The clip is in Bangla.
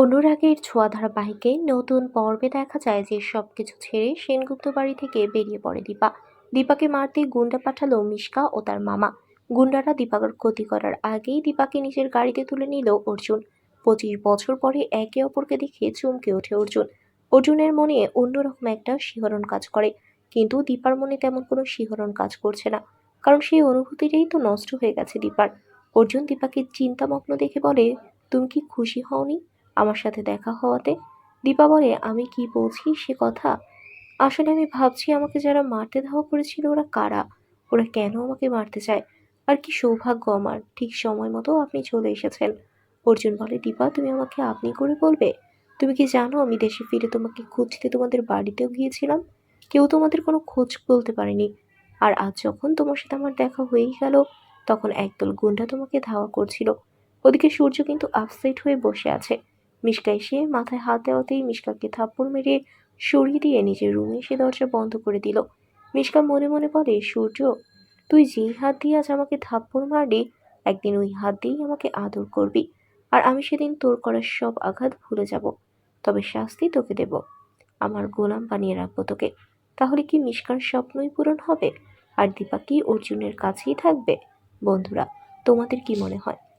অনুরাগের ছোঁয়া ধারাবাহিকে নতুন পর্বে দেখা যায় যে সব কিছু ছেড়ে সেনগুপ্ত বাড়ি থেকে বেরিয়ে পড়ে দীপা। দীপাকে মারতে গুন্ডা পাঠালো মিশকা ও তার মামা। গুন্ডারা দীপাকার ক্ষতি করার আগেই দীপাকে নিজের গাড়িতে তুলে নিল অর্জুন। পঁচিশ বছর পরে একে অপরকে দেখে চমকে ওঠে অর্জুন। অর্জুনের মনে অন্যরকম একটা শিহরণ কাজ করে, কিন্তু দীপার মনে তেমন কোনো শিহরণ কাজ করছে না, কারণ সেই অনুভূতিটাই তো নষ্ট হয়ে গেছে দীপার। অর্জুন দীপাকে চিন্তামগ্ন দেখে বলে, তুমি কি খুশি হওনি? আমার সাথে দেখা হওয়াতে। দীপা বলে, আমি কি বলছি সে কথা? আসলে আমি ভাবছি আমাকে যারা মারতে ধাওয়া করেছিল ওরা কারা? ওরা কেন আমাকে মারতে চায়? আর কি সৌভাগ্য আমার। ঠিক সময় মতো আপনি চলে এসেছেন। অর্জুন বলে, দীপা, তুমি আমাকে আপনি করে বলবে? তুমি কি জানো আমি দেশে ফিরে তোমাকে খুঁজতে তোমাদের বাড়িতেও গিয়েছিলাম? কেউ তোমাদের কোনো খোঁজ বলতে পারেনি। আর আজ যখন তোমার সাথে আমার দেখা হয়েই গেল, তখন একদল গুন্ডা তোমাকে ধাওয়া করছিল। ওদিকে সূর্য কিন্তু আপসেট হয়ে বসে আছে। মিশকা এসে মাথায় হাত দেওয়াতেই মিশকাকে থাপ্পড় মেরে সরিয়ে দিয়ে নিজের রুমে এসে দরজা বন্ধ করে দিল। মিশকা মনে মনে বলে, সূর্য, তুই যেই হাত দিয়ে আজ আমাকে থাপ্পড় মারলি, একদিন ওই হাত দিয়েই আমাকে আদর করবি, আর আমি সেদিন তোর করার সব আঘাত ভুলে যাব। তবে শাস্তি তোকে দেব। আমার গোলাম বানিয়ে রাখব তোকে। তাহলে কি মিশকার স্বপ্নই পূরণ হবে? আর দীপা কি অর্জুনের কাছেই থাকবে? বন্ধুরা, তোমাদের কি মনে হয়?